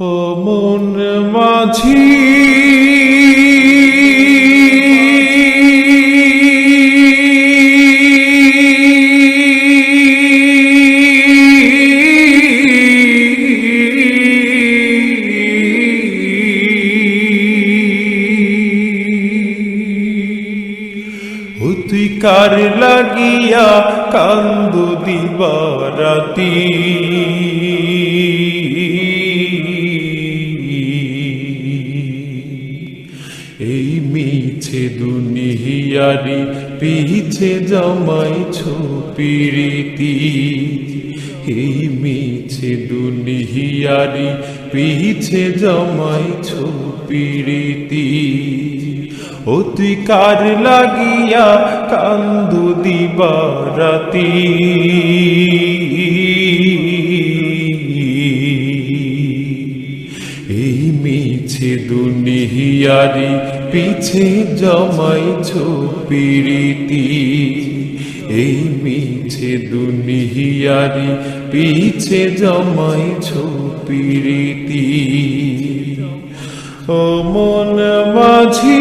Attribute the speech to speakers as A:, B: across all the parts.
A: মন মাঝি। কার লাগিয়া কান্দ দিবারাতি? এই মিছে দুনিয়ারি, পিছে জমাই ছপিরিতি। এই মিছে দুনিয়ারি, পিছে জমাই ছপিরিতি। ও তুই কার লাগিয়া কান্দু দিবারাতি। এই মিছে দুনিয়ারি পিছে জমাই পিড়িতি এই মিছে দুনিয়ারি পিছে জমাই ছপিরিতি ও মন মাঝি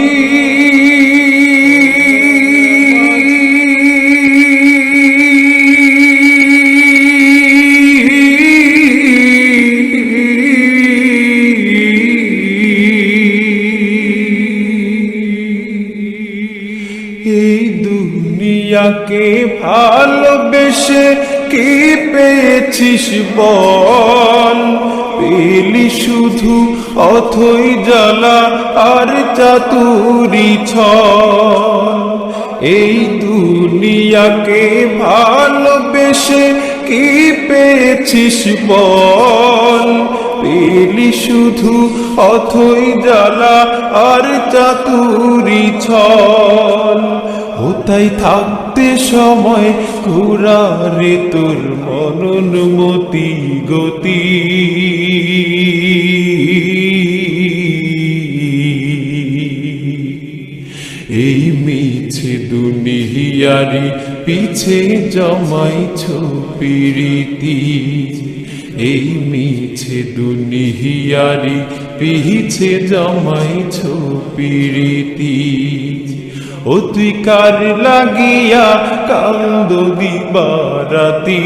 A: দুনিয়াকে ভালোবেসে কি পেয়েছিস বল? পেলি শুধু অথই জ্বালা আর চাতুরি ছল। এই দুনিয়াকে ভালোবেসে কি পেয়েছিস বল? পেলি শুধু অথই জ্বালা আর চাতুরি ছল। ও তাই থাকতে সময় ঘুরারে তোর মননমতি গতি। এই মিছে দুনিয়ারি পিছে জমাই ছপিরিতি এই মিছে দুনিয়ারি পিছে জমাই ছপিরিতি ও লাগিয়া কান্দ দিবারাতি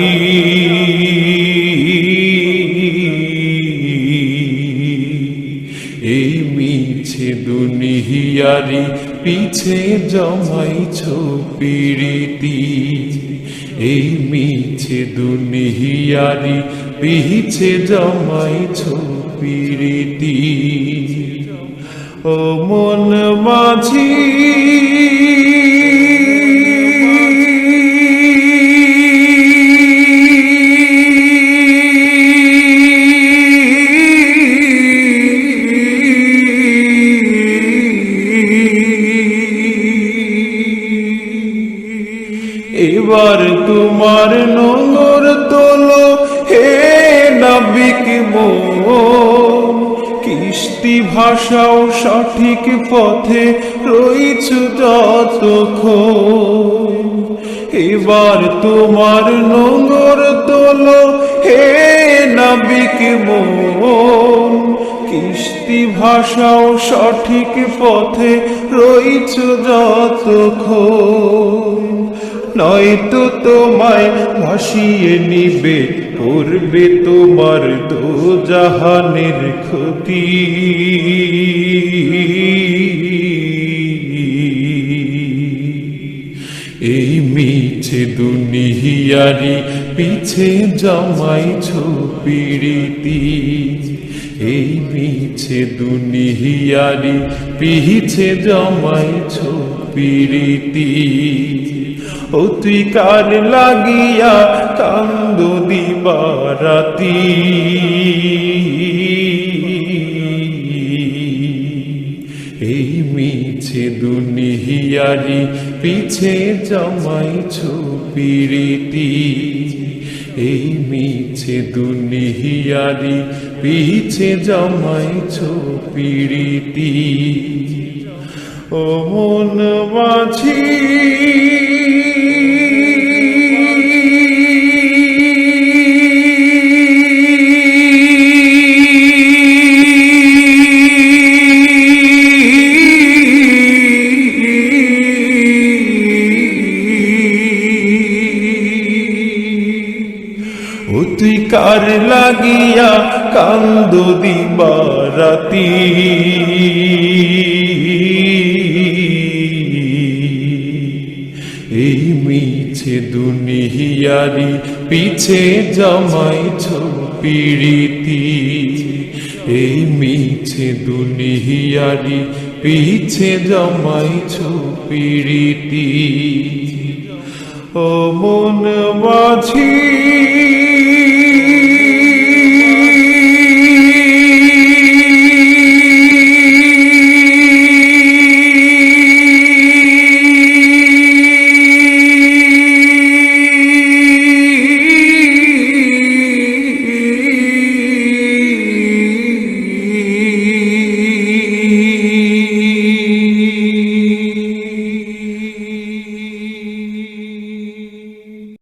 A: এই মিছে দুনিয়ারি পিছে জমাই ছপিরিতি। এই মিছে দুনিয়ারি পিছে জমাই ছপিরিতি। ও মন মাঝি এবার তোমার নোংর তোলো, হে নাবিক মন কিস্তি ভাষাও সঠিক পথে রইছ যতক্ষণ। এবার তোমার নোংর তোলো, হে নাবিক মন কিস্তি ভাষাও সঠিক পথে রইছ যতক্ষণ। নয়তো তোমায় ভাসিয়ে নিবে, করবে তোমার দো জাহানের ক্ষতি। এই মিছে দুনিয়ারি, পিছে জমাই ছপিরিতি এই মিছে দুনিয়ারি, পিছে জমাই ছপিরিতি ও লাগিয়া কান্দ দিবারাতি। এই মিছে দুনিয়ারি পিছে জমাই ছপিরিতি এই মিছে দুনিয়ারি পিছে জমাই ছপিরিতি ও মন মাঝি কার লাগিয়া কান্দ দিবারাতি। এই মিছে দুনিয়ারি পিছে জমাইছ পিরিতি এই মিছে দুনিয়ারি পিছে জমাইছ পিরিতি ও মন মাঝি